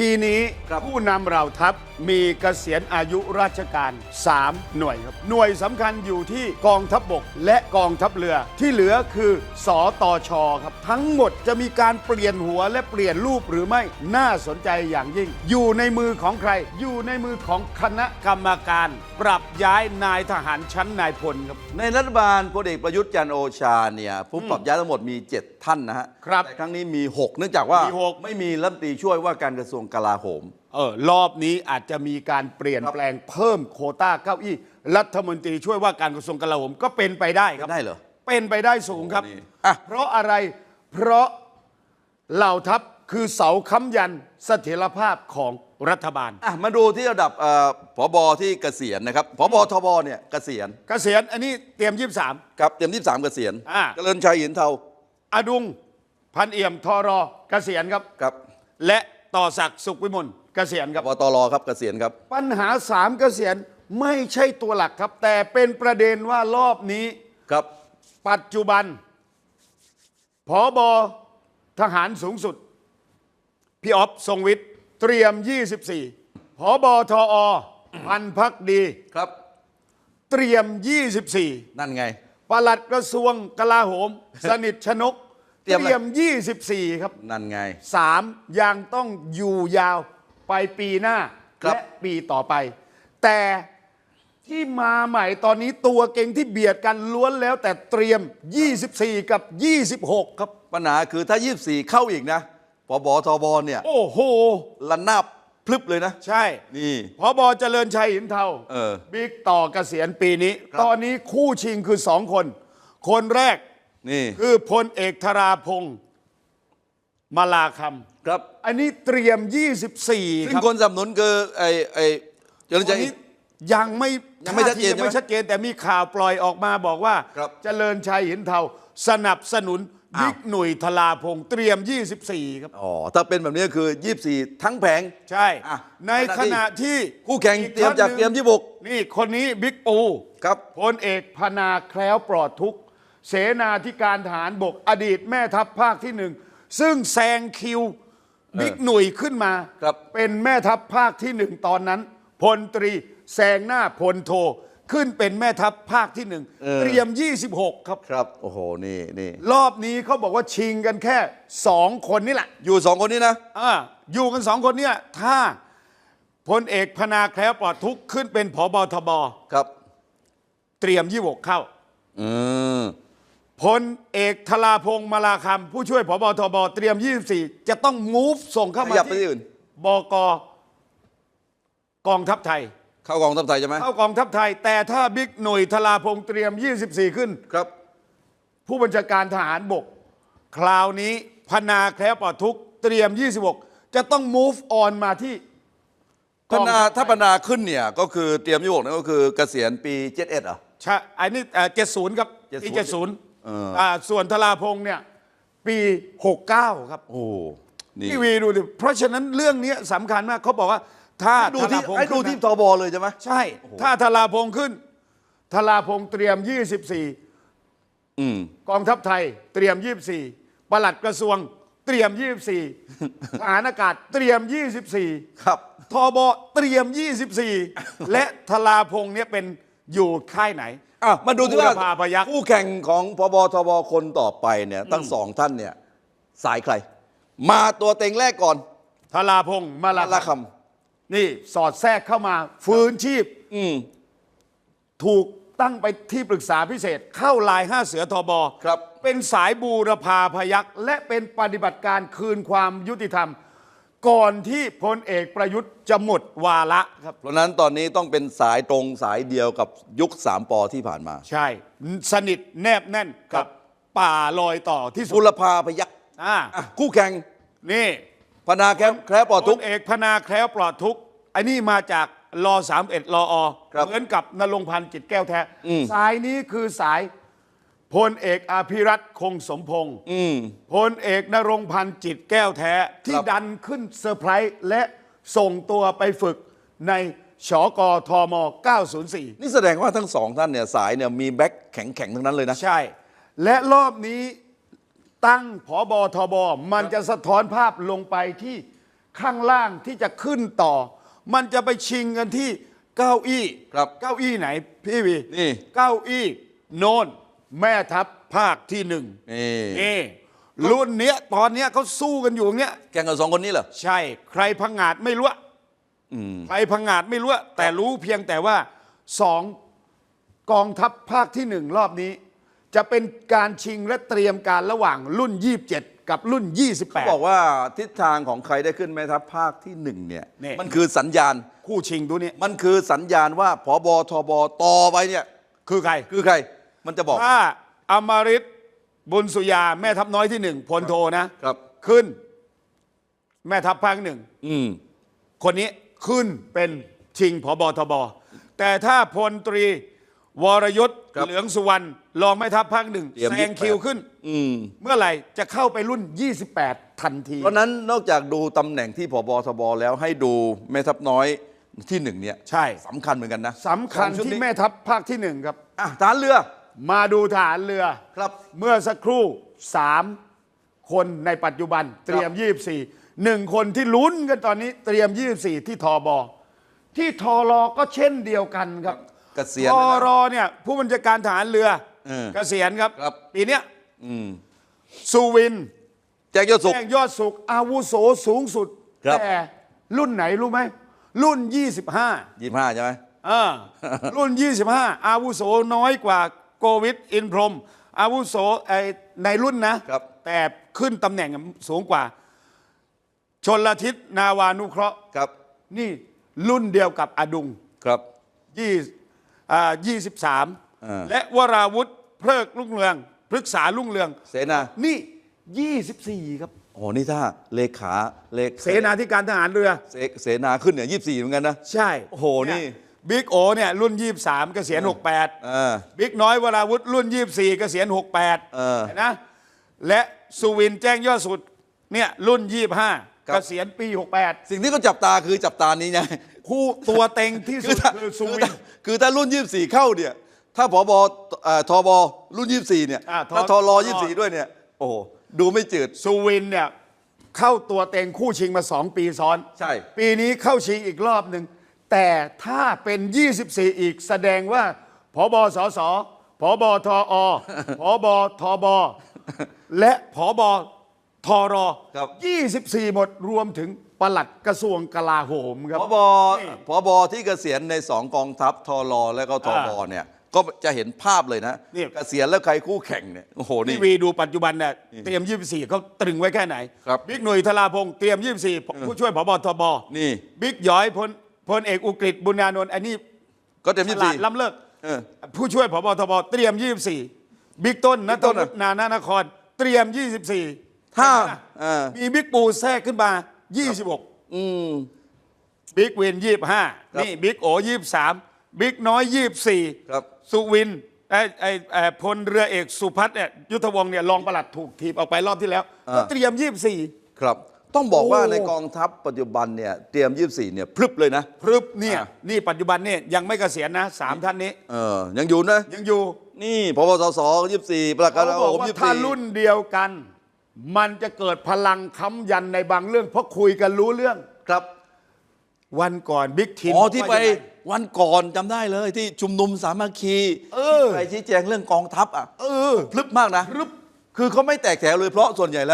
ปีนี้ครับผู้นำเหล่าทัพมีเกษียณอายุราชการ 3 หน่วยครับ หน่วยสำคัญอยู่ที่กองทัพบก และกองทัพเรือ ที่เหลือคือสอตอชอครับ ทั้งหมดจะมีการเปลี่ยนหัวและเปลี่ยนรูปหรือไม่น่าสนใจอย่างยิ่ง อยู่ในมือของใคร อยู่ในมือของคณะกรรมการ ปรับย้ายนายทหารชั้นนายพลครับในรัฐบาลพลเอกประยุทธ์จันทร์โอชาเนี่ยผู้ปรับย้ายทั้งหมดมี 7 ท่านนะฮะครับแต่ครั้งนี้มี 6 เนื่องจากว่ามีหก ไม่มีรัฐมนตรีช่วยว่าการกระทรวงกลาโหม เออรอบนี้อาจจะมีการเปลี่ยนครับ แปลงเพิ่มโควต้าเก้าอี้รัฐมนตรีช่วยว่าการกระทรวงกลาโหมก็เป็นไปได้ครับ ได้เหรอ เป็นไปได้สูงครับ โอ้นี่อะ เพราะอะไร เพราะเหล่าทัพคือเสาค้ำยันเสถียรภาพของรัฐบาล อะมาดูที่ระดับเอ่อผบที่เกษียณนะครับผบทบเนี่ยเกษียณเกษียณอันนี้เตรียม 23 ครับเตรียม23เกษียณอะเจริญชัยหินเทา อดุงพันเอี่ยมทอรอเกษียณครับ ครับและต่อศักดิ์สุขวิมลเกษียณครับ ปตรครับเกษียณครับ ปัญหาสามเกษียณไม่ใช่ตัวหลักครับ แต่เป็นประเด็นว่ารอบนี้ ครับ ปัจจุบันผอบอทหารสูงสุด พี่ออฟทรงวิทย์ เตรียม 24ผอบอทออพันพักดี ครับ เตรียม 24 นั่นไง ปลัดกระทรวงกลาโหม สนิทชนก เตรียมอะไร 24 ครับ นั่นไง 3 ยังต้องอยู่ยาวไปปีหน้า ครับ และปีต่อไป แต่ที่มาใหม่ตอนนี้ตัวเก่งที่เบียดกันล้วนแล้วแต่เตรียม 24 กับ 26 ครับ ปัญหาคือถ้า 24 เข้าอีกนะผบทบเนี่ยโอ้โห ระนาบพลึบเลยนะ ใช่นี่ พอบอเจริญชัยหินเทาเออบิ๊กต่อเกษียณปีนี้ ครับ ตอนนี้คู่ชิงคือสองคน คนแรก นี่คือพลเอกธราพงศ์มาลาคครับำอันนี้เตรียม 24ซึ่คงรับคนสนับสนุนคือไอ้ไอ้เจริญตชัอนยนี้ยังไม่ยังไม่ชัดเจนท่าทียังไม่ใช่ไหมชัดเจน แต่มีข่าวปล่อยออกมาบอกว่า ครับเจริญชัยหินเทาสนับสนุนอ้าว บิ๊กหนุ่ยธราพงศ์เตรียม 24 ครับ อ๋อ ถ้าเป็นแบบนี้คือ 24 ทั้งแผง ใช่ อะในขณะที่คู่แข่งอีเตรียมจากท่นหนึ่งเตรียมนี่คนนี้บิ๊กปูครับ พลเอกพนาแคล้วปลอดทุกข์ เสนาธิการทหารบกอดีตแม่ทัพภาคที่หนึ่งซึ่งแซงคิวบิ๊กหนุ่ยขึ้นมา ครับ เป็นแม่ทัพภาคที่หนึ่งตอนนั้นพลตรีแซงหน้าพลโท ขึ้นเป็นแม่ทัพภาคที่หนึ่งเตรียม 26 ครับ ครับ โอ้โห นี่นี่รอบนี้เขาบอกว่าชิงกันแค่สองคนนี่แหละอยู่สองคนนี้นะอ่าอยู่กันสองคนเนี่ยถ้าพลเอกพนาแคล้วปลอดทุกข์ขึ้นเป็นผบทบ ครับ เตรียม 26 เข้า อืม พลเอกธราพงศ์มาลาคำผู้ช่วยผบทบเตรียม 24 จะต้อง move ส่งเข้าขมายับไปที่อื่น บกกองทัพไทย เข้ากองทัพไทยใช่ไหมเข้ากองทัพไทย แต่ถ้าบิ๊กหน่วยธราพงศ์เตรียม 24 ขึ้น ครับ ผู้บัญชาการทหารบก คราวนี้พนาแคล้วปลอดทุกข์เตรียม 26 จะต้อง move on มาที่พนาถ้าพนาขึ้นเนี่ยก็คือเตรียมยี่หกนั่นก็คือเกษียณปี 71เหรอใช่อันนี้เจ็ดศูนย์ครับปี70 เจ็ดศูนย์ เอออ่ส่วนธราพงศ์เนี่ยปี 69 ครับโอ้นี่พี่วีดูดิเพราะฉะนั้นเรื่องนี้สำคัญมากเขาบอกว่าถ้าดูที่ธราพงศ์ให้ดูขึ้นนะ ที่ทบเลยใช่ไหม ใช่ ถ้าธราพงศ์ขึ้นธราพงศ์เตรียม 24 อืม กองทัพไทยเตรียม 24ปลัดกระทรวงเตรียม 24 ทหารอากาศเตรียม 24ครับ ทบเตรียม 24 และธราพงศ์เนี่ยเป็นอยู่ค่ายไหน อะมาดูที่ว่าบูรพาพยัคฆ์ คู่แข่งของพบทบคนต่อไปเนี่ยทั้งสองท่านเนี่ยสายใคร มาตัวเต็งแรกก่อนธราพงศ์มาลาละคนี่สอดแทรกเข้ามา ฟื้นชีพำอืม ถูกตั้งไปที่ปรึกษาพิเศษ เข้าลายห้าเสือทบครับ เป็นสายบูรพาพยักษ์และเป็นปฏิบัติการคืนความยุติธรรม ก่อนที่พลเอกประยุทธ์จะหมดวาระครับ เพราะฉะนั้นตอนนี้ต้องเป็นสายตรงสายเดียวกับยุคสามปอที่ผ่านมา ใช่ สนิทแนบแน่นครักับ บป่าลอยต่อที่สุบุดรพาพยักษ์อ่าอะคู่แข่งนี่พนาแคมแคร์ปลอดทุกข์พลเอกพนาแคล้วปลอดทุกข์อันนี้มาจากรอสามเอ็ดรออครับเหมือนกับนรงค์พันธ์จิตแก้วแท้ อืม สายนี้คือสาย พลเอกอภิรัตคงสมพงษ์อืมพลเอกนรงค์พันธ์จิตแก้วแท้ ที่ครับดันขึ้นเซอร์ไพรส์และส่งตัวไปฝึกในชกทม 904 นี่แสดงว่าทั้งสองท่านเนี่ยสายเนี่ยมีแบ็คแข็งๆ ทั้งนั้นเลยนะ ใช่ และรอบนี้ตั้งผอบอทบมันจะสะท้อนภาพลงไปที่ข้างล่างที่จะขึ้นต่อ มันจะไปชิงกันที่เก้าอี้ครับเก้าอี้ไหนพี่วีนี่เก้าอี้โนน แม่ทัพภาคที่หนึ่งนี่นี่ รุ่นเนี้ยตอนเนี้ยเขาสู้กันอยู่อย่างเนี้ยแข่งกับสองคนนี้เหรอ ใช่ ใครพังงาดไม่รู้อะอืมใครพังงาดไม่รู้อะแต่รู้เพียงแต่ว่าสองกองทัพภาคที่หนึ่งรอบนี้ จะเป็นการชิงและเตรียมการระหว่างรุ่น 27 กับรุ่นเขาบอก28ว่าทิศทางของใครได้ขึ้นแม่ทัพภาคที่หนึ่งเนี่ยนี่มันคือสัญญาณคู่ชิงตัวนี้มันคือสัญญาณว่าพบทบต่อไปเนี่ยคือใครคือใคร มันจะบอกถ้าอมริตบุญสุยาแม่ทัพน้อยที่หนึ่งพลโทนะครับ ขึ้น แม่ทัพภาคหนึ่งอืมคนนี้ขึ้นเป็นชิงผบทบ แต่ถ้าพลตรี วรยุทธ์ครับเหลืองสุวรรณรองแม่ทัพภาคหนึ่งเตรียมแซง28คิวขึ้น อืม เมื่อไหร่จะเข้าไปรุ่น 28 ทันที เพราะฉะนั้นนอกจากดูตำแหน่งที่พบทบแล้วให้ดูแม่ทัพน้อยที่หนึ่งเนี่ยใช่สำคัญเหมือนกันนะสำคัญสองชุดที่นี้แม่ทัพภาคที่หนึ่งครับ อะทหารเรือ มาดูทหารเรือครับ เมื่อสักครู่ 3 คนในปัจจุบันเตรียม 24หนึ่งคนที่ลุ้นกันตอนนี้เตรียม 24 ที่ทอบอที่ทอรอก็เช่นเดียวกันครับเกษียณทนะอนะรอเนี่ย ผู้บัญชาการทหารเรือเออเกษียณครับครับปีเนี้ยอืมสุวินแจ็คยอดสุขแจ้งยอดสุข อาวุโสสูงสุดครับแต่รุ่นไหนรู้ไหมรุ่น 25ยี่ห้าใช่ไหมเออรุ่น 25 อาวุโสน้อยกว่า โกวิดอินพรหมอาวุโสไอในรุ่นนะ ครับ แต่ขึ้นตำแหน่งสูงกว่า ชนละทิศนาวานุเคราะห์ ครับนี่รุ่นเดียวกับอดุงครับ ยี่อ่ายี่สิบสามอ่า และวราวุธเพลิกรุ่งเรืองพฤกษารุ่งเรือง เสนานี่ยี่สิบสี่ครับ โอ้นี่ถ้าเลขาเลขเสนาธิการทหารเรือ เสเสนาขึ้นเนี่ยยี่สี่เหมือนกันนะ ใช่โอ้โหนี่ บิ๊กโอเนี่ยรุ่น 23เกษียณ68เออบิ๊กน้อยวราวุธรุ่น 24เกษียณ68เออเห็นนะและสุวินแจ้งยอดสุดเนี่ยรุ่น 25ครับเกษียณปี 68 สิ่งที่เขาจับตาคือจับตานี้ไง คู่ตัวเต็งที่คืสุอดถ้าคือสุคือวิถ้านคือถ้ารุ่น 24 เข้าเนี่ย ถ้าผบเอ่อทบรุ่น 24 เนี่ย อ่าท ถ้าทรท24 ด้วยเนี่ย โอ้โห ดูไม่จืด สุวินเนี่ยเข้าตัวเต็งคู่ชิงมา 2 ปีซ้อน ใช่ ปีนี้เข้าชิงอีกรอบหนึ่ง แต่ถ้าเป็น 24 อีกแสดงว่าพบสสพบทอพบทบ และพบทรครับ 24 หมดรวมถึงปลัดกระทรวงกลาโหมครับ พบนี่พบที่เกษียณในสองกองทัพทรและก็ทบอ่าเนี่ยก็จะเห็นภาพเลยนะนี่ เกษียณแล้วใครคู่แข่งเนี่ยโอ้โหนี่ทีวีดูปัจจุบันเนี่ยเตรียม 24เขาตรึงไว้แค่ไหนครับ บิ๊กหนุ่ยธราพงศ์เตรียม 24 ผู้ช่วยพบทบนี่ บิ๊กหย้อยพล พลเอกอุกฤษบุญญานนท์อันนี้ก็เต็มฉยี่ลาดสี่ล้ำเลิก เออ ผู้ช่วยพบทบเตรียม 24 บิ๊กต้นนับิ๊ทกต้นวุอะฒินานานคร เตรียม 24ถ้าเห็นไหมเออมีบิ๊กปูแทรกขึ้นมา 26 อืม บิ๊กวินครับ25 นี่บิ๊กโอ23 บิ๊กน้อย 24 ครับ สุวินไอ้ไอ้ไอ้พลเรือเอกสุพัฒน์เนี่ยยุทธวงศ์เนี่ยรองปลัดถูกทีบออกไปรอบที่แล้วก็เตรียม 24 ครับ ต้องบอกว่าโอ้ในกองทัพปัจจุบันเนี่ยเตรียม 24 เนี่ยพรึบเลยนะ พรึบเนี่ยอะนี่ปัจจุบันเนี่ยยังไม่เกษียณนะสามท่านนี้ เออ ยังอยู่นะ ยังอยู่ นี่พบสส24ประกาศเขาบอกผมว่ายี่สิบถ้าสี่รุ่นเดียวกัน มันจะเกิดพลังค้ำยันในบางเรื่อง เพราะคุยกันรู้เรื่องครับ วันก่อนบิ๊กทินอ๋อที่ไปว่ายังงวันก่อนจำได้เลยที่ชุมนุมสามัคคีเออที่ไปชี้แจงเรื่องกองทัพอะเออพลึบมากนะพรึบคือเขาไม่แตกแถวเลยเพราะส่วนใหญ่แล้ว